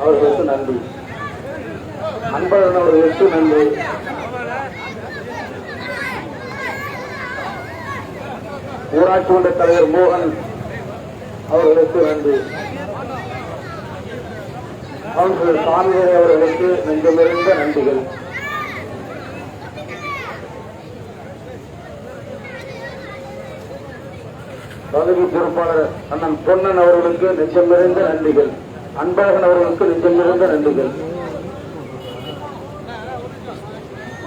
அவர்களுக்கு நன்றி. அன்பழகன் அவர்களுக்கு நன்றி. ஊராட்சி மன்ற தலைவர் மோகன் அவர்களுக்கு நன்றி. அவர்கள் சாமிகளை அவர்களுக்கு நெஞ்சமிருந்த நன்றிகள். பகுதி பொறுப்பாளர் அண்ணன் பொன்னன் அவர்களுக்கு நெஞ்சமிருந்த நன்றிகள். அன்பழகன் அவர்களுக்கு நெஞ்சமிருந்த நன்றிகள்.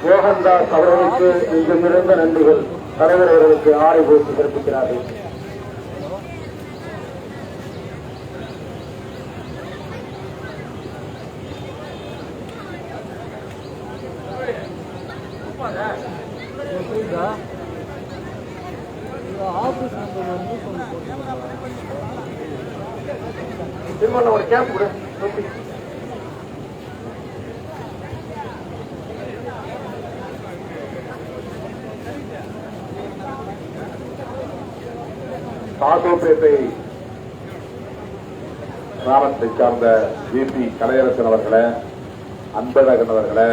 மோகன்தாஸ் அவர்களுக்கு நெஞ்சமிருந்த நன்றிகள். தலைவர் அவர்களுக்கு ஆரை போட்டு சிறப்பிக்கிறார்கள். Yeah. ஆஃபீஸ் நம்பர் ஒரு கேப் கொடு கிராமத்தை சார்ந்த விபி கலையரசன் அவர்களே அன்பழகன் அவர்களே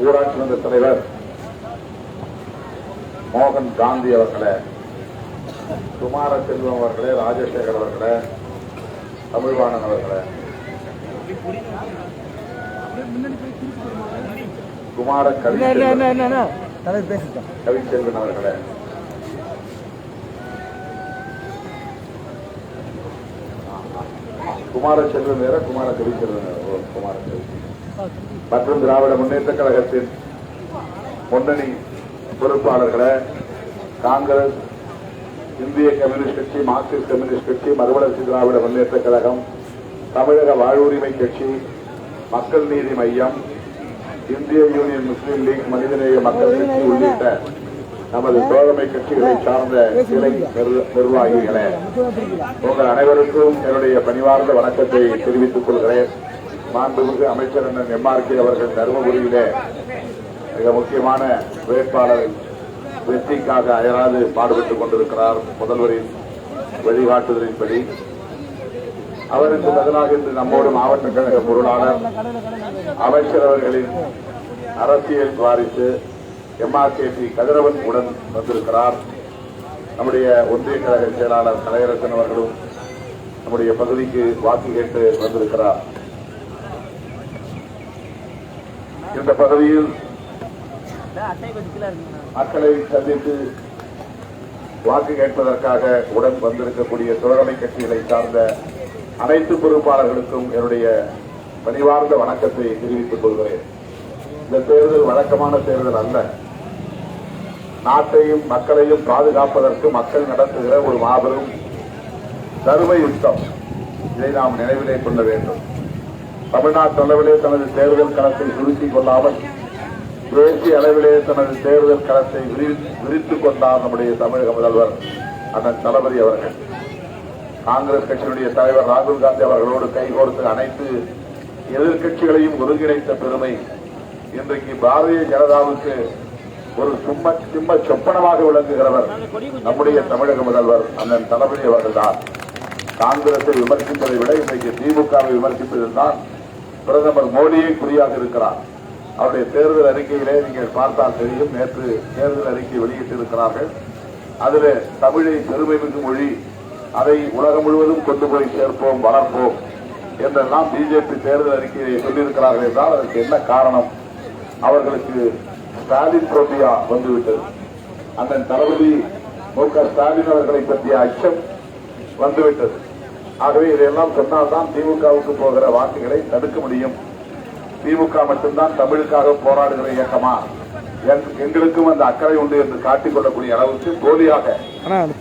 ஊராட்சி மன்ற தலைவர் மோகன் காந்தி அவர்களே குமார செல்வம் அவர்களே ராஜசேகர் அவர்களே தமிழ்வாணன் அவர்களே. குமார கவி கவிச்செல்வன் அவர்களே. குமார செல்வன் வேற குமார கவிச்செல்வன் குமார மற்றும் திராவிட முன்னேற்ற கழகத்தின் முன்னணி பொறுப்பாளர்களே காங்கிரஸ் இந்திய கம்யூனிஸ்ட் கட்சி மார்க்சிஸ்ட் கம்யூனிஸ்ட் கட்சி மறுவளர்ச்சி திராவிட முன்னேற்ற கழகம் தமிழக வாழ்வுரிமை கட்சி மக்கள் நீதி மையம் இந்திய யூனியன் முஸ்லீம் லீக் மனிதநேய மக்கள் கட்சி உள்ளிட்ட நமது தோழமை கட்சிகளை சார்ந்த கிளை நிர்வ- நிர்வாகிகளே உங்கள் அனைவருக்கும் என்னுடைய பணிவார்ந்த வணக்கத்தை தெரிவித்துக் கொள்கிறேன். மாண்புமிகு அமைச்சர் அண்ணன் எம்ஆர்கே அவர்கள் தருமபுரியிலே மிக முக்கியமான வேட்பாளர் வெற்றிக்காக அயராது பாடுபட்டுக் கொண்டிருக்கிறார் முதல்வரின் வழிகாட்டுதலின்படி. அவருக்கு பதிலாக இன்று நம்மோடு மாவட்ட கழக பொருளாளர் அமைச்சர் அவர்களின் அரசியல் வாரிசு எம்ஆர்கேபி கதிரவன் உடன் வந்திருக்கிறார். நம்முடைய ஒன்றிய கழக செயலாளர் கலையரசன் அவர்களும் நம்முடைய பகுதிக்கு வாக்கு கேட்டு வந்திருக்கிறார். இந்த பகுதியில் மக்களை சந்தித்து வாக்கு கேட்பதற்காக உடன் வந்திருக்கக்கூடிய தோழமை கட்சிகளை சார்ந்த அனைத்து பொறுப்பாளர்களுக்கும் என்னுடைய பணிவார்ந்த வணக்கத்தை தெரிவித்துக் கொள்கிறேன். இந்த தேர்தல் வழக்கமான தேர்தல் அல்ல. நாட்டையும் மக்களையும் பாதுகாப்பதற்கு மக்கள் நடத்துகிற ஒரு மாபெரும் தர்ம யுத்தம் இதை நாம் நினைவிலே கொள்ள வேண்டும். தமிழ்நாட்டு அளவிலே தனது தேர்தல் களத்தை சுருக்கிக் கொள்ளாமல் தேசிய அளவிலே தனது தேர்தல் களத்தை விரி- விரித்துக் கொண்டார் நம்முடைய தமிழக முதல்வர் அண்ணன் தளபதி அவர்கள். காங்கிரஸ் கட்சியினுடைய தலைவர் ராகுல் காந்தி அவர்களோடு கைகோர்த்து அனைத்து எதிர்க்கட்சிகளையும் ஒருங்கிணைத்த பெருமை இன்றைக்கு பாரதிய ஜனதாவுக்கு ஒரு சும்ம சிம்ம சொப்பனமாக விளங்குகிறவர் நம்முடைய தமிழக முதல்வர் அண்ணன் தளபதி அவர்கள்தான். காங்கிரஸை விமர்சிப்பதை விட இன்றைக்கு திமுகவை விமர்சிப்பதில் தான் பிரதமர் மோடியை குறியாக இருக்கிறார். அவருடைய தேர்தல் அறிக்கையிலே நீங்கள் பார்த்தால் தெரியும். நேற்று தேர்தல் அறிக்கை வெளியிட்டிருக்கிறார்கள். அதில் தமிழை பெருமைமிகு மொழி அதை உலகம் முழுவதும் கொண்டு போய் சேர்ப்போம் வளர்ப்போம் என்றெல்லாம் பிஜேபி தேர்தல் அறிக்கையை சொல்லியிருக்கிறார்கள் என்றால் அதற்கு என்ன காரணம்? அவர்களுக்கு ஸ்டாலின் புரோபியா வந்துவிட்டது? அண்ணன் தளபதி மு க ஸ்டாலின் அவர்களை பற்றிய அச்சம் வந்துவிட்டது. ஆகவே இதையெல்லாம் சொன்னால்தான் திமுகவுக்கு போகிற வாக்குகளை தடுக்க முடியும். திமுக மட்டும்தான் தமிழுக்காக போராடுகிற இயக்கமா? எங்- எங்களுக்கும் அந்த அக்கறை உண்டு என்று காட்டிக் கொள்ளக்கூடிய அளவுக்கு போலியாக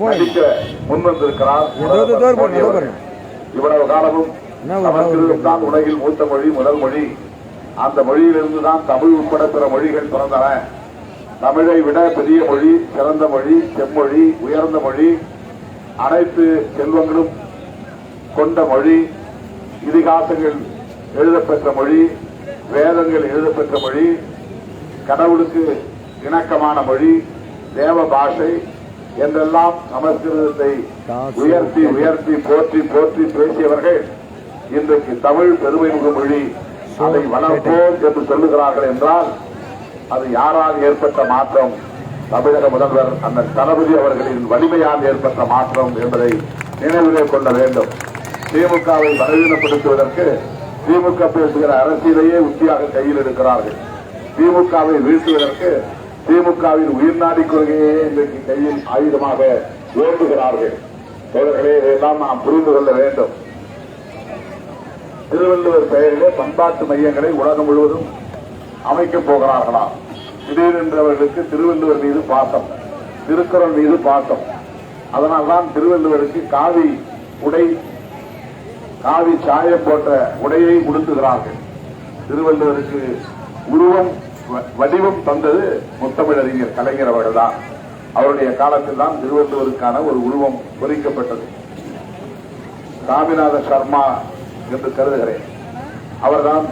நடிக்க முன் வந்திருக்கிறார். இவ்வளவு காலமும் சமஸ்கிருதம் தான் உலகில் மூத்த மொழி முதல் மொழி. அந்த மொழியிலிருந்து தான் தமிழ் உட்பட பிற மொழிகள் பிறந்தன. தமிழை விட பெரிய மொழி சிறந்த மொழி செம்மொழி உயர்ந்த மொழி அனைத்து செல்வங்களும் கொண்ட மொழி இதிகாசங்கள் எழுதப்பெற்ற மொழி வேதங்கள் எழுதப்பெற்ற மொழி கடவுளுக்கு இணக்கமான மொழி தேவ பாஷை என்றெல்லாம் சமஸ்கிருதத்தை உயர்த்தி உயர்த்தி போற்றி போற்றி பேசியவர்கள் இன்றைக்கு தமிழ் பெருமைமிகு மொழி அதை வளர்ப்போம் என்று சொல்லுகிறார்கள் என்றால் அது யாரால் ஏற்பட்ட மாற்றம்? தமிழக முதல்வர் அண்ணன் தளபதி அவர்களின் வலிமையால் ஏற்பட்ட மாற்றம் என்பதை நினைவிலே கொள்ள வேண்டும். திமுகவை பலவீனப்படுத்துவதற்கு திமுக பேசுகிற அரசியலையே உத்தியாக கையில் எடுக்கிறார்கள். திமுகவை வீழ்த்துவதற்கு திமுகவின் உயிர்நாடி கொள்கையே இன்றைக்கு கையில் ஆயுதமாக ஏந்துகிறார்கள் தோழர்களே இதையெல்லாம் நாம் புரிந்து கொள்ள வேண்டும். திருவள்ளுவர் பெயரிலே பண்பாட்டு மையங்களை உலகம் முழுவதும் அமைக்கப் போகிறார்களாம் திடீரென்றவர்களுக்கு திருவள்ளுவர் மீது பாசம் திருக்குறள் மீது பாசம். அதனால்தான் திருவள்ளுவருக்கு காவி உடை காவி சாயம் போன்ற உடையை உடுத்துகிறார்கள். திருவள்ளுவருக்கு உருவம் வ- வடிவம் தந்தது முத்தமிழறிஞர் கலைஞர் அவர்கள்தான். அவருடைய காலத்தில் தான் திருவள்ளுவருக்கான ஒரு உருவம் பொறிக்கப்பட்டது. சாமிநாத சர்மா என்று கருதுகிறேன். அவர்தான்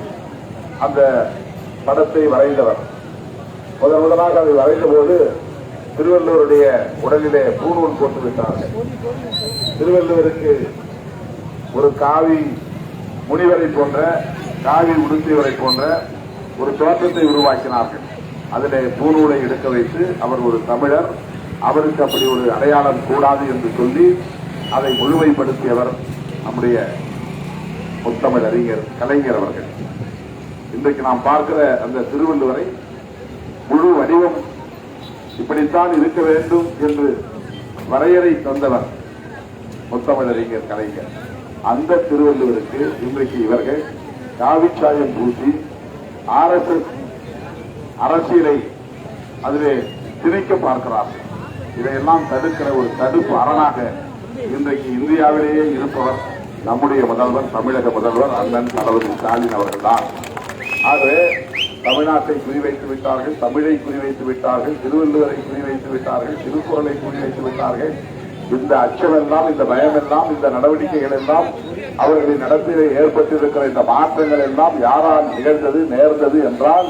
அந்த படத்தை வரைந்தவர். முதன் முதலாக அதை வரைந்த போது திருவள்ளுவருடைய உடலிலே பூநூல் போட்டு விட்டார்கள் திருவள்ளுவருக்கு ஒரு காவி முனிவரை போன்ற காவி உடுத்தியவரை போன்ற ஒரு தோற்றத்தை உருவாக்கினார்கள். அதில் பூநூலை எடுக்க வைத்து அவர் ஒரு தமிழர் அவருக்கு அப்படி ஒரு அடையாளம் கூடாது என்று சொல்லி அதை முழுமைப்படுத்தியவர் நம்முடைய முத்தமிழ் அறிஞர் கலைஞர் அவர்கள். இன்றைக்கு நாம் பார்க்கிற அந்த திருவள்ளுவரை முழு வடிவம் இப்படித்தான் இருக்க வேண்டும் என்று வரையறை தந்தவர் முத்தமிழறிஞர் கலைஞர். அந்த திருவள்ளுவருக்கு இன்றைக்கு இவர்கள் காவிச்சாயம் பூசி ஆர்எஸ்எஸ் அரசியலை அதிலே திணிக்க பார்க்கிறார்கள். இதையெல்லாம் தடுக்கிற ஒரு தடுப்பு அரணாக இன்றைக்கு இந்தியாவிலேயே இருப்பவர் நம்முடைய முதல்வர் தமிழக முதல்வர் அண்ணன் தளபதி ஸ்டாலின் அவர்கள்தான். ஆகவே தமிழ்நாட்டை குறிவைத்து விட்டார்கள் தமிழை குறிவைத்து விட்டார்கள் திருவள்ளுவரை குறிவைத்து விட்டார்கள் திருக்குறளை குறிவைத்து விட்டார்கள். இந்த அச்சமெல்லாம் இந்த பயமெல்லாம் இந்த நடவடிக்கைகள் எல்லாம் அவர்களின் நடத்திலே ஏற்பட்டிருக்கிற இந்த மாற்றங்கள் எல்லாம் யாரால் நிகழ்ந்தது நேர்ந்தது என்றால்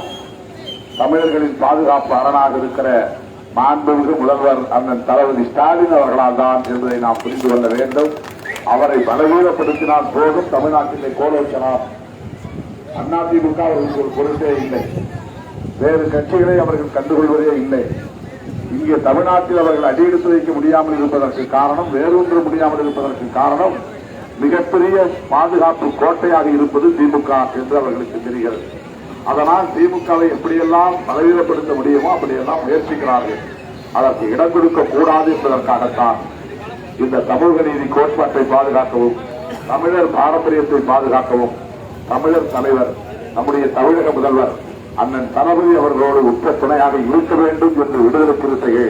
தமிழர்களின் பாதுகாப்பு அரணாக இருக்கிற மாண்புமிகு முதல்வர் அண்ணன் தளபதி ஸ்டாலின் அவர்களால் தான் என்பதை நாம் புரிந்து கொள்ள வேண்டும். அவரை பலவீனப்படுத்தினால் போதும். தமிழ்நாட்டிலே கோலோச்சலாம் அதிமுக அவர்களுக்கு ஒரு பொருட்டே இல்லை. வேறு கட்சிகளை அவர்கள் கண்டுகொள்வதே இல்லை. இங்கே தமிழ்நாட்டில் அவர்கள் அடியெடுத்து வைக்க முடியாமல் இருப்பதற்கு காரணம் வேறொன்று முடியாமல் இருப்பதற்கு காரணம் மிகப்பெரிய பாதுகாப்பு கோட்டையாக இருப்பது திமுக என்று அவர்களுக்கு தெரிகிறது. அதனால் திமுகவை எப்படியெல்லாம் பலவீனப்படுத்த முடியுமோ அப்படியெல்லாம் முயற்சிக்கிறார்கள். அதற்கு இடம் கொடுக்க கூடாது என்பதற்காகத்தான் இந்த சமூக நீதி கோட்பாட்டை பாதுகாக்கவும் தமிழர் பாரம்பரியத்தை பாதுகாக்கவும் தமிழர் தலைவர் நம்முடைய தமிழக முதல்வர் அண்ணன் தளபதி அவர்களோடு உற்ற துணையாக இருக்க வேண்டும் என்று விடுதலை சிறுத்தையை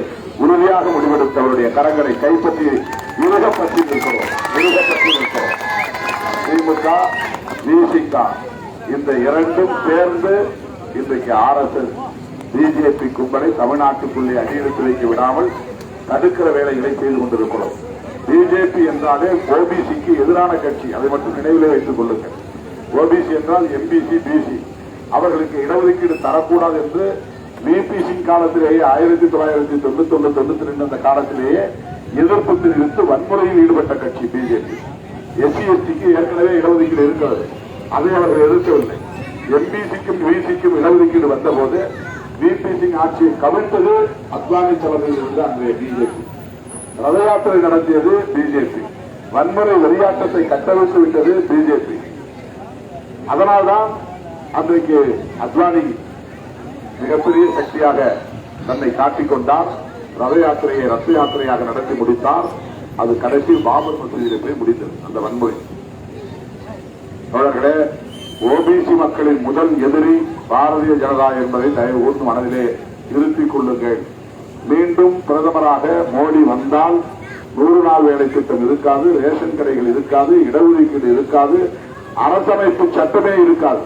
உறுதியாக முடிவெடுத்து அவருடைய கரங்களை கைப்பற்றி இறுக பற்றி நிற்கிறோம். இறுக பற்றி நிற்கிறோம். திமுக விசிக இந்த இரண்டும் சேர்ந்து இன்றைக்கு ஆர்எஸ்எஸ் பிஜேபி கும்பலை தமிழ்நாட்டுக்குள்ளே அடியெடுத்து வைக்க விடாமல் தடுக்கிற வேலைகளை செய்து கொண்டிருக்கிறோம். பிஜேபி என்றாலே ஓபிசிக்கு எதிரான கட்சி. அதை மட்டும் நினைவிலே வைத்துக் கொள்ளுங்கள். ஓபிசி என்றால் எம்பிசி பிசி அவர்களுக்கு இடஒதுக்கீடு தரக்கூடாது என்று விபி சிங் காலத்திலேயே ஆயிரத்தி தொள்ளாயிரத்தி தொண்ணூத்தி ஒன்று தொண்ணூத்தி ரெண்டு அந்த காலத்திலேயே எதிர்ப்பு தெரிவித்து வன்முறையில் ஈடுபட்ட கட்சி பிஜேபி எஸ்சி எஸ்டிக்கு ஏற்கனவே இடஒதுக்கீடு இருக்கிறது. அதை அவர்கள் எதிர்க்கவில்லை. எம்பிசிக்கும் விசிக்கும் இடஒதுக்கீடு வந்தபோது விபி சிங் ஆட்சியை கவிழ்த்தது அத்வானி தலைமையில் இருந்த அன்றைய பிஜேபி ரத யாத்திரை நடத்தியது பிஜேபி வன்முறை வெளியாட்டத்தை கட்டவிழ்த்து விட்டது பிஜேபி அதனால்தான் அன்றைக்கு அத்வானி மிகப்பெரிய சக்தியாக தன்னை காட்டிக்கொண்டார் ரத யாத்திரையை ரத்த யாத்திரையாக நடத்தி முடித்தார். அது கடைசி பாபர் மசூதியிலே போய் முடிந்தது அந்த வன்முறை. தோழர்களே ஓபிசி மக்களின் முதல் எதிரி பாரதிய ஜனதா என்பதை தயவு கூர்ந்து மனதிலே இருத்திக் கொள்ளுங்கள். மீண்டும் பிரதமராக மோடி வந்தால் நூறு நாள் வேலை திட்டம் இருக்காது ரேஷன் கடைகள் இருக்காது இடஒதுக்கீடு இருக்காது அரசமைப்பு சட்டமே இருக்காது.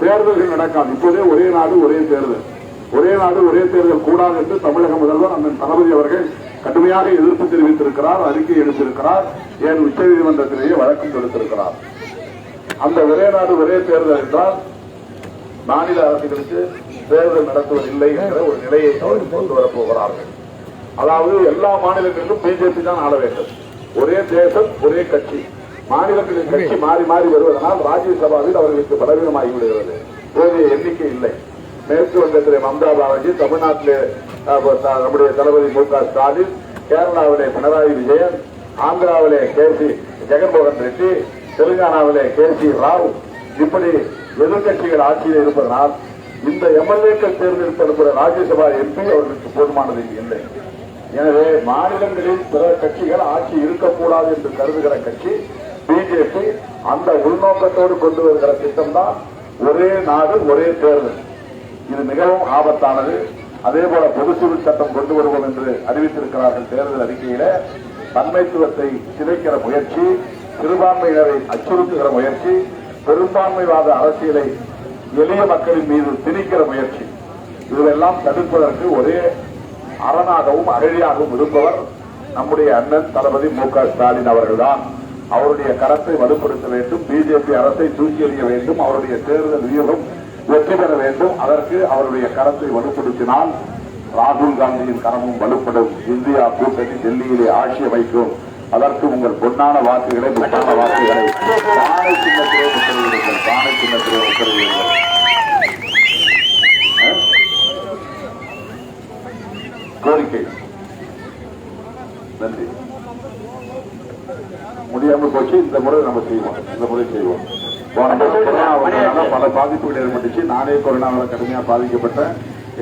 தேர்தல்கள் நடக்காது. இப்போதே ஒரே நாடு ஒரே தேர்தல். ஒரே நாடு ஒரே தேர்தல் கூடாது என்று தமிழக முதல்வர் அண்ணன் தளபதி அவர்கள் கடுமையாக எதிர்ப்பு தெரிவித்திருக்கிறார் அறிக்கை எடுத்திருக்கிறார் ஏன் உச்சநீதிமன்றத்திலேயே வழக்கம் தொடுத்திருக்கிறார். அந்த ஒரே நாடு ஒரே தேர்தல் என்றால் மாநில அரசுகளுக்கு தேர்தல் நடத்துவதில்லை என்ற ஒரு நிலையை அவர்கள் கொண்டு வரப்போகிறார்கள் அதாவது எல்லா மாநிலங்களிலும் பிஜேபி தான் ஆள வேண்டும். ஒரே தேசம் ஒரே கட்சி. மாநிலங்களின் கட்சி மாறி மாறி வருவதனால் ராஜ்யசபாவில் அவர்களுக்கு பலவீனமாகி விடுகிறது போதிய எண்ணிக்கை இல்லை. மேற்கு வங்கத்திலே மம்தா பானர்ஜி தமிழ்நாட்டிலே நம்முடைய தளபதி மு க ஸ்டாலின் கேரளாவிலே பினராயி விஜயன் ஆந்திராவிலே கே சி ஜெகன்மோகன் ரெட்டி தெலுங்கானாவிலே கே சி ராவ். இப்படி எதிர்கட்சிகள் ஆட்சியில் இருப்பதனால் இந்த எம்எல்ஏக்கள் தேர்ந்தெடுப்பது ராஜ்யசபா எம்பி அவர்களுக்கு போதுமானது இல்லை. எனவே மாநிலங்களில் பிற கட்சிகள் ஆட்சி இருக்கக்கூடாது என்று கருதுகிற கட்சி பிஜேபி அந்த உள்நோக்கத்தோடு கொண்டு வருகிற திட்டம் தான் ஒரே நாடு ஒரே தேர்தல். இது மிகவும் ஆபத்தானது. அதே போல பொது சிவில் சட்டம் கொண்டு வருவோம் என்று அறிவித்திருக்கிறார்கள் தேர்தல் அறிக்கையில. தன்மைத்துவத்தை சிதைக்கிற முயற்சி சிறுபான்மையினரை அச்சுறுத்துகிற முயற்சி பெரும்பான்மைவாத அரசியலை எளிய மக்களின் மீது திணிக்கிற முயற்சி. இதுவெல்லாம் தடுப்பதற்கு ஒரே அரணாகவும் அகழியாகவும் இருப்பவர் நம்முடைய அண்ணன் தளபதி மு க ஸ்டாலின் அவர்கள்தான். அவருடைய கரத்தை வலுப்படுத்த வேண்டும். பிஜேபி அரசை தூக்கி எறிய வேண்டும். அவருடைய தேர்தல் வியூகம் வெற்றி பெற வேண்டும். அதற்கு அவருடைய கரத்தை வலுப்படுத்தினால் ராகுல் காந்தியின் கரமும் வலுப்படும். இந்தியா கூட்டணி டெல்லியிலே ஆட்சி அமைக்கும் அதற்கு உங்கள் பொன்னான வாக்குகளை முத்தான வாக்குகளை. பானை சின்னத்திலே உத்தரவிடுங்கள். பானை சின்னத்திலே உத்தரவிடுங்கள். கோரிக்கை. நன்றி. முடியாம போச்சு இந்த முறை நம்ம செய்வோம். இந்த முறை செய்வோம். போன பல பாதிப்புகள் ஏற்பட்டுச்சு. நானே கொரோனாவில் கடுமையா பாதிக்கப்பட்டேன்.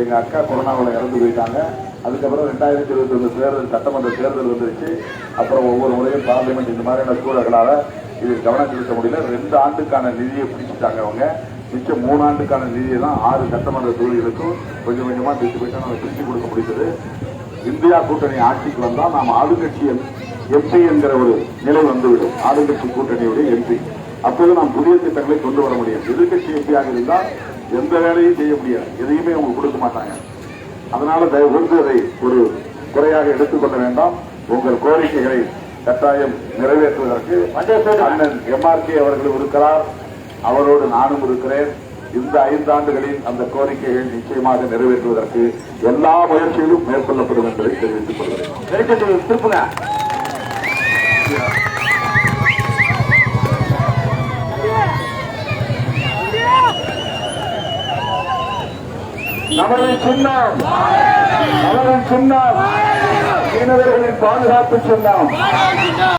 எங்க அக்கா கொரோனாவில் இறந்து போயிட்டாங்க. அதுக்கப்புறம் ரெண்டாயிரத்தி இருபத்தி ஒன்று தேர்தல் சட்டமன்ற தேர்தல் வந்துருச்சு. அப்புறம் ஒவ்வொரு முறையும் பார்லிமெண்ட் இந்த மாதிரியான சூழல்களால் இது கவனம் செலுத்த முடியல. ரெண்டு ஆண்டுக்கான நிதியை பிடிச்சிட்டாங்க அவங்க. மிச்சம் மூணு ஆண்டுக்கான நிதியை தான் ஆறு சட்டமன்ற தொகுதிகளுக்கும் கொஞ்சம் கொஞ்சமாக டிஸ்ட்ரிபியூஷன் நம்ம பிரித்து கொடுக்க முடிந்தது. இந்தியா கூட்டணி ஆட்சிக்கு வந்தால் நாம் ஆளுங்கட்சி எம்பி என்கிற ஒரு நிலை வந்துவிடும். ஆளுங்கட்சி கூட்டணியுடைய எம்பி அப்போது நாம் புதிய திட்டங்களை கொண்டு வர முடியும். எதிர்கட்சி எம்பியாக இருந்தால் எந்த வேலையும் செய்ய முடியாது. எதையுமே அவங்க கொடுக்க மாட்டாங்க. அதனால தயவுந்து அதை ஒரு குறையாக எடுத்துக்கொள்ள வேண்டாம். உங்கள் கோரிக்கைகளை கட்டாயம் நிறைவேற்றுவதற்கு அண்ணன் எம்ஆர்கே அவர்களும் இருக்கிறார். அவரோடு நானும் இருக்கிறேன். இந்த ஐந்தாண்டுகளில் அந்த கோரிக்கைகள் நிச்சயமாக நிறைவேற்றுவதற்கு எல்லா முயற்சிகளும் மேற்கொள்ளப்படும் என்பதை தெரிவித்துக் கொள்கிறேன். திருப்புங்க. அவர்கள் சொன்னார். அவர்கள் சொன்னார். மீனவர்களின் பாதுகாப்பு சொன்னார்.